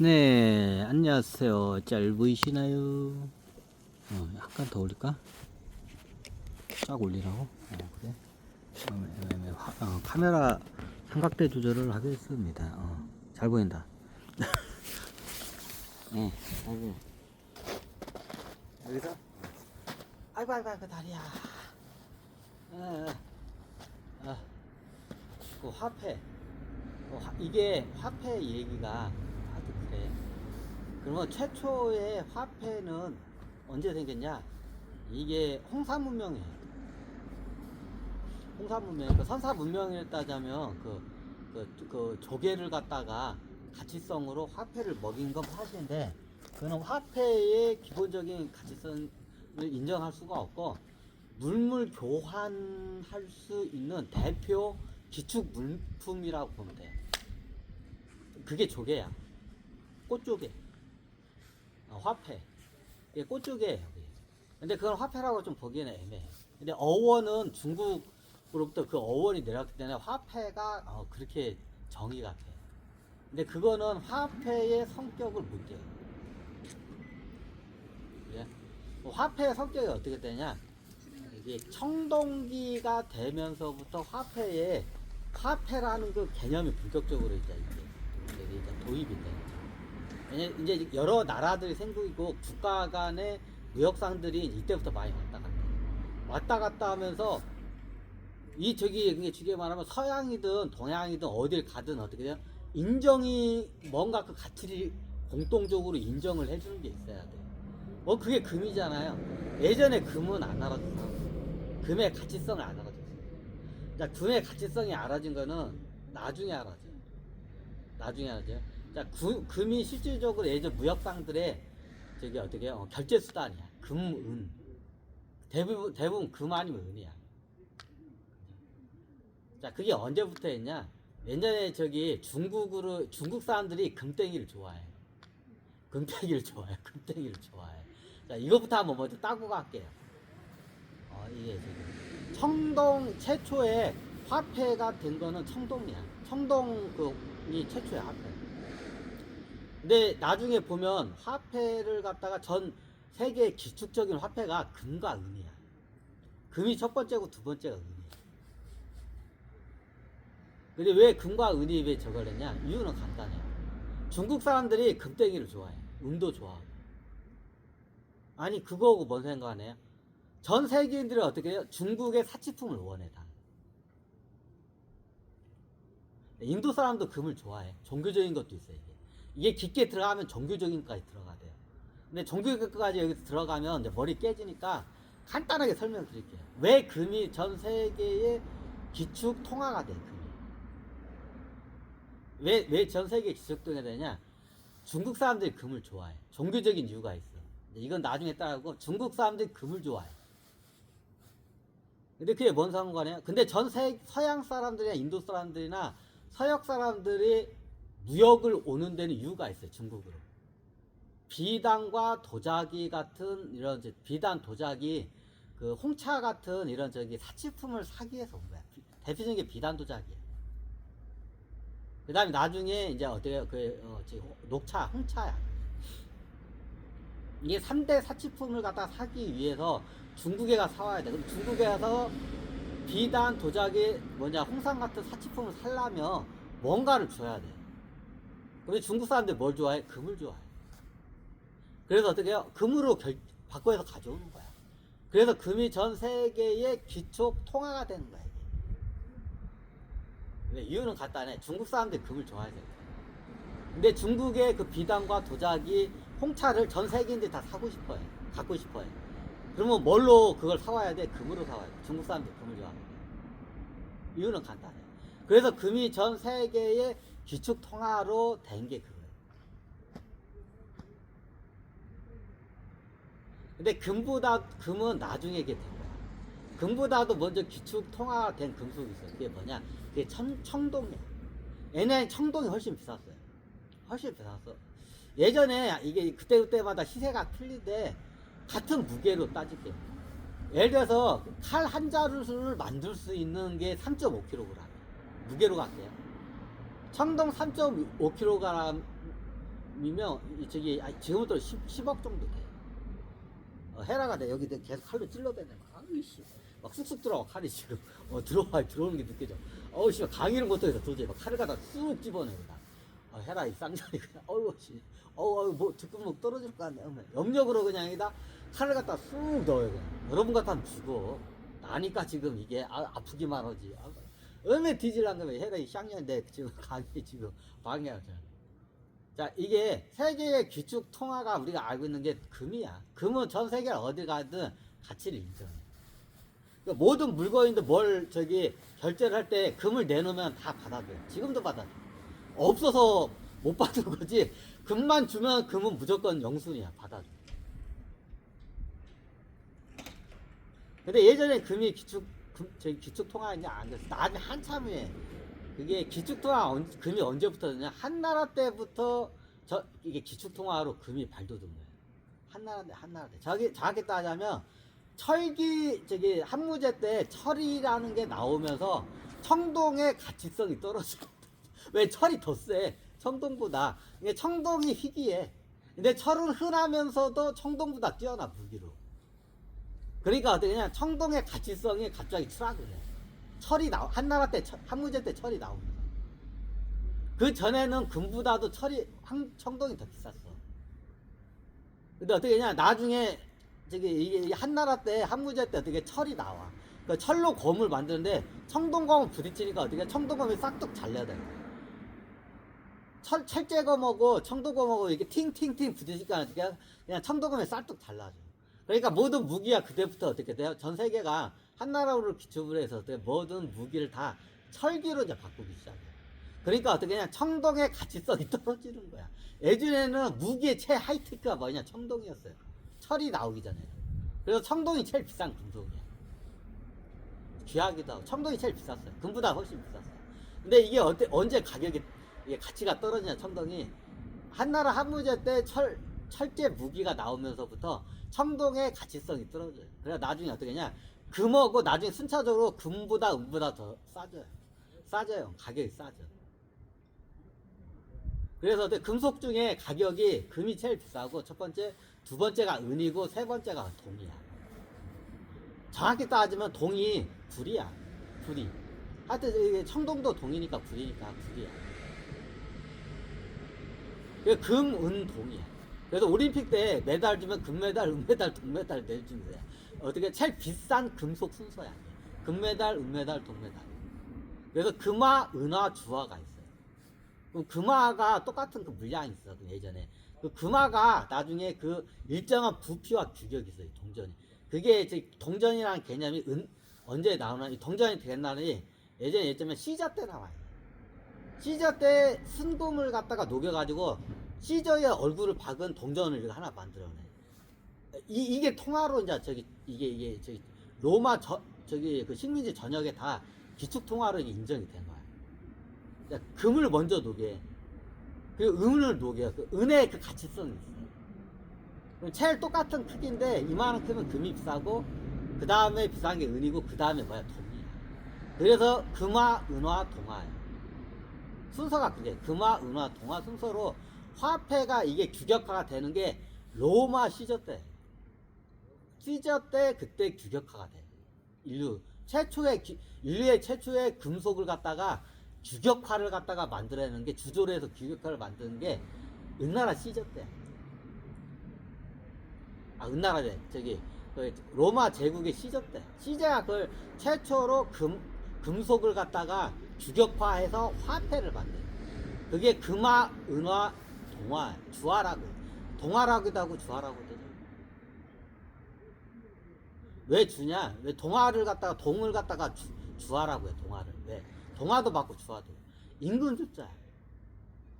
네, 안녕하세요. 잘 보이시나요? 어, 약간 더 올릴까? 쫙 올리라고? 어, 그래. 어, 카메라 삼각대 조절을 하겠습니다. 어, 잘 보인다. 네, 잘 보여. 여기서? 아이고, 아이고, 아이고, 다리야. 아, 아, 아. 그 화폐. 어, 화- 이게 화폐 얘기가. 그러면 최초의 화폐는 언제 생겼냐? 이게 홍사 문명이에요. 홍사 문명, 그 선사 문명을 따자면 그, 그, 그 조개를 갖다가 가치성으로 화폐를 먹인 건 사실인데, 그는 화폐의 기본적인 가치성을 인정할 수가 없고, 물물 교환할 수 있는 대표 기축 물품이라고 보면 돼. 그게 조개야. 꽃조개. 어, 화폐. 이게 꽃조개예요. 그게. 근데 그건 화폐라고 좀 보기에는 애매해. 근데 어원은 중국으로부터 그 어원이 내려왔기 때문에 화폐가 어, 그렇게 정의가 돼. 근데 그거는 화폐의 성격을 못 띄어요. 그래? 뭐 화폐의 성격이 어떻게 되냐? 이게 청동기가 되면서부터 화폐에 화폐라는 그 개념이 본격적으로 이제 이제 도입이 돼. 이제 여러 나라들이 생기고 국가 간의 무역상들이 이때부터 많이 왔다 갔다. 왔다 갔다 하면서 이 저기 이게 주게 말하면 서양이든 동양이든 어딜 가든 어떻게 돼요? 인정이 뭔가 그 가치를 공통적으로 인정을 해주는 게 있어야 돼. 뭐 그게 금이잖아요. 예전에 금은 안 알아줬어. 금의 가치성을 안 알아줬어. 자, 금의 가치성이 알아진 거는 나중에 알아져. 나중에 알아져요. 자, 구- 금이 실질적으로 예전 무역상들의 저기 어떻게 어, 결제 수단이야. 금, 은. 대부분 대부분 금 아니면 은이야. 자, 그게 언제부터 했냐? 예전에 저기 중국으로 중국 사람들이 금땡이를 좋아해. 금땡이를 좋아해. 금땡이를 좋아해. 자, 이거부터 한번 먼저 따고 갈게요. 어, 이게 지금 청동 최초의 화폐가 된 거는 청동이야. 청동 그이 최초의 화폐. 근데 나중에 보면 화폐를 갖다가 전 세계 기축적인 화폐가 금과 은이야. 금이 첫 번째고 두 번째가 은이야. 근데 왜 금과 은이 왜 저걸 했냐? 이유는 간단해. 중국 사람들이 금땡이를 좋아해. 은도 좋아하고. 아니 그거하고 뭔 상관해요? 전 세계인들이 어떻게 해요? 중국의 사치품을 원해 다. 인도 사람도 금을 좋아해. 종교적인 것도 있어요. 이게, 이게 깊게 들어가면 종교적인 것까지 들어가야 돼요. 근데 종교까지 여기 들어가면 이제 머리 깨지니까 간단하게 설명드릴게요. 왜 금이 전 세계의 기축 통화가 돼? 금이. 왜 왜 전 세계 기축 통화가 되냐? 중국 사람들이 금을 좋아해. 종교적인 이유가 있어. 이건 나중에 따라고 중국 사람들이 금을 좋아해. 근데 그게 뭔 상관이야? 근데 전 세, 서양 사람들이나 인도 사람들이나 서역 사람들이 무역을 오는 데는 이유가 있어요. 중국으로. 비단과 도자기 같은 이런 이제 비단 도자기 그 홍차 같은 이런 저기 사치품을 사기 위해서 온 거야. 비- 대표적인 게 비단 도자기야. 그다음에 나중에 이제 어떻게 그 어, 녹차 홍차야. 이게 3대 사치품을 갖다 사기 위해서 중국에 가 사와야 돼. 그럼 중국에 가서 비단, 도자기, 뭐냐, 홍삼 같은 사치품을 살려면 뭔가를 줘야 돼. 근데 중국 사람들 뭘 좋아해? 금을 좋아해. 그래서 어떻게 해요? 금으로 결, 바꿔서 가져오는 거야. 그래서 금이 전 세계의 기초 통화가 되는 거야. 근데 이유는 간단해. 중국 사람들이 금을 좋아해서. 근데 중국의 그 비단과 도자기, 홍차를 전 세계인들이 다 사고 싶어 해. 갖고 싶어 해. 그러면 뭘로 그걸 사와야 돼? 금으로 사와야 돼. 중국 사람들이 금을 거야. 이유는 간단해. 그래서 금이 전 세계의 기축 통화로 된 게 그거예요. 근데 금보다 금은 나중에 이게 된 거야. 금보다도 먼저 기축 통화된 금속이 있어. 그게 뭐냐? 그게 청, 청동이야. 얘네는 청동이 훨씬 비쌌어요. 훨씬 비쌌어. 예전에 이게 그때그때마다 시세가 틀린데 같은 무게로 따질게요. 예를 들어서 칼 한 자루를 만들 수 있는 게 3.5kg 무게로 갈게요. 청동 3.5kg 금이면 이 저기 아, 지금부터 10, 10 억 정도 돼. 어, 헤라가 내 여기 내 계속 칼로 찔러대네. 아이씨. 막 쑥쑥 들어와 칼이 지금 어, 들어와 들어오는 게 느껴져. 어우 씨 강의를 못해서 도저히 막 칼을 갖다 쑥 집어내다. 어, 헤라 이 쌍년이 그냥 어우 씨. 어우 어우, 뭐 듣구멍 떨어질 것 같네. 어머, 염력으로 그냥 여기다 칼을 갖다 쑥 넣어요 그냥. 여러분 같으면 죽어. 나니까 지금 이게 아, 아프기만 하지. 아, 음에 뒤질란 거면 헤라 이 쌍년인데 지금 강의 지금 방해하죠. 자, 이게 세계의 귀축 통화가 우리가 알고 있는 게 금이야. 금은 전 세계 어디 가든 가치를 인정해. 그러니까 모든 물건인데 뭘 저기 결제를 할 때 금을 내놓으면 다 받아줘요. 지금도 받아줘. 없어서 못 받은 거지. 금만 주면 금은 무조건 영순이야. 받아줘. 근데 예전에 금이 기축, 금, 저기 기축 통화인지 안 됐어. 나중에 한참 후에. 그게 기축 통화 언- 금이 언제부터냐? 한나라 때부터 저 이게 기축 통화로 금이 발돋은 거예요. 한나라 때 한나라 때. 저기 정확히 따자면 철기 저기 한무제 때 철이라는 게 나오면서 청동의 가치성이 떨어져. 왜 철이 더 세? 청동보다. 청동이 희귀해. 근데 철은 흔하면서도 청동보다 뛰어나 무기로. 그러니까 어떻게 냐 청동의 가치성이 갑자기 추락을 해. 철이 나 한나라 때 철- 한무제 때 철이 나옵니다. 그 전에는 금보다도 철이 황, 청동이 더 비쌌어. 근데 어떻게 냐 나중에 저기 이게 한나라 때 한무제 때 어떻게 철이 나와. 그 철로 검을 만드는데 청동검을 부딪히니까 어떻게 청동검이 싹둑 잘려야 돼. 철 철제검하고 청동검하고 이렇게 팅팅팅 부딪히니까 그냥 청동검이 싹둑 잘라져. 그러니까 모든 무기가 그때부터 어떻게 돼요? 전 세계가 한 나라로 기축을 해서 모든 무기를 다 철기로 이제 바꾸기 시작해요. 그러니까 어떻게 그냥 청동의 가치성이 떨어지는 거야. 예전에는 무기의 최하이테크가 뭐냐? 청동이었어요. 철이 나오기 전에. 그래서 청동이 제일 비싼 금속이야. 귀하기도 하고 청동이 제일 비쌌어요. 금보다 훨씬 비쌌어요. 근데 이게 어때, 언제 가격이 이게 가치가 떨어지냐 청동이 한 나라 한무제 때 철 철제 무기가 나오면서부터 청동의 가치성이 떨어져요. 그래 나중에 어떻게 냐 금하고 나중에 순차적으로 금보다 은보다 더 싸져요. 싸져요. 가격이 싸져. 그래서 금속 중에 가격이 금이 제일 비싸고 첫 번째, 두 번째가 은이고 세 번째가 동이야. 정확히 따지면 동이 불이야. 불이. 하여튼 청동도 동이니까 불이니까 불이야. 그 금, 은, 동이야. 그래서 올림픽 때 메달 주면 금메달, 은메달, 동메달 내주는 거야. 어떻게 제일 비싼 금속 순서야. 금메달, 은메달, 동메달. 그래서 금화, 은화, 주화가 있어요. 그럼 금화가 똑같은 그 물량이 있어. 그 예전에. 그 금화가 나중에 그 일정한 부피와 규격이 있어요. 동전이. 그게 이제 동전이라는 개념이 은, 언제 나오나, 이 동전이 된 날이 예전에 예전에 시자 때 나와요. 시저 때 순금을 갖다가 녹여가지고 시저의 얼굴을 박은 동전을 하나 만들어내. 이, 이게 통화로 이제 저기 이게 이게 저기 로마 저 저기 그 식민지 전역에 다 기축 통화로 인정이 된 거야. 그러니까 금을 먼저 녹여. 그 은을 녹여. 그 은의 그 가치성이 있어. 제일 똑같은 크기인데 이만큼은 금이 비싸고 그 다음에 비싼 게 은이고 그 다음에 뭐야 동이야. 그래서 금화, 은화, 동화야. 순서가 그게 금화, 은화, 동화 순서로 화폐가 이게 규격화가 되는 게 로마 시저 때. 시저 때 그때 규격화가 돼. 인류 최초의 기- 인류의 최초의 금속을 갖다가 규격화를 갖다가 만들어내는 게 주조를 해서 규격화를 만드는 게 은나라 시저 때. 아 은나라래 저기 그 로마 제국의 시저 때. 시저가 그걸 최초로 금 금속을 갖다가 규격화해서 화폐를 만든. 그게 금화, 은화, 동화, 주화라고. 동화라고도 하고 주화라고도 하죠. 왜 주냐? 왜 동화를 갖다가 동을 갖다가 주, 주화라고 해 동화를 왜? 동화도 받고 주화도 임금 주자야.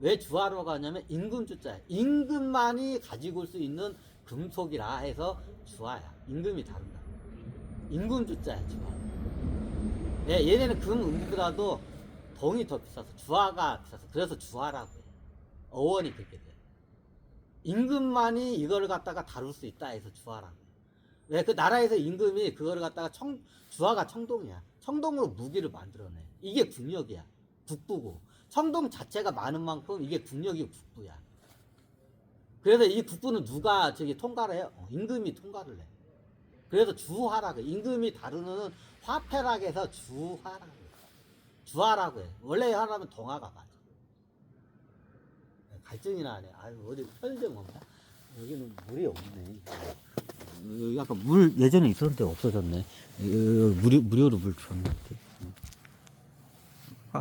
왜 주화라고 하냐면 임금 주자야. 임금만이 가지고 올 수 있는 금속이라 해서 주화야. 임금이 다른다. 임금 주자야 주화. 예, 얘네는 금 은보다도 동이 더 비싸서 주화가 비싸서 그래서 주화라고 해요. 어원이 그렇게 돼. 임금만이 이거를 갖다가 다룰 수 있다 해서 주화라고. 왜 그 나라에서 임금이 그거를 갖다가 청 주화가 청동이야. 청동으로 무기를 만들어내. 이게 국력이야. 국부고. 청동 자체가 많은 만큼 이게 국력이 국부야. 그래서 이 국부는 누가 저기 통과를 해요? 어, 임금이 통과를 해. 그래서 주하라고 해. 임금이 다루는 화폐라고 해서 주하라고 해. 주하라고 해. 원래 하라면 동하가 맞아. 갈증이 나네. 아유, 어디 편의점 없나? 여기는 물이 없네. 여기 아까 물 예전에 있었는데 없어졌네. 여기 무료, 무료로 물 줬는데.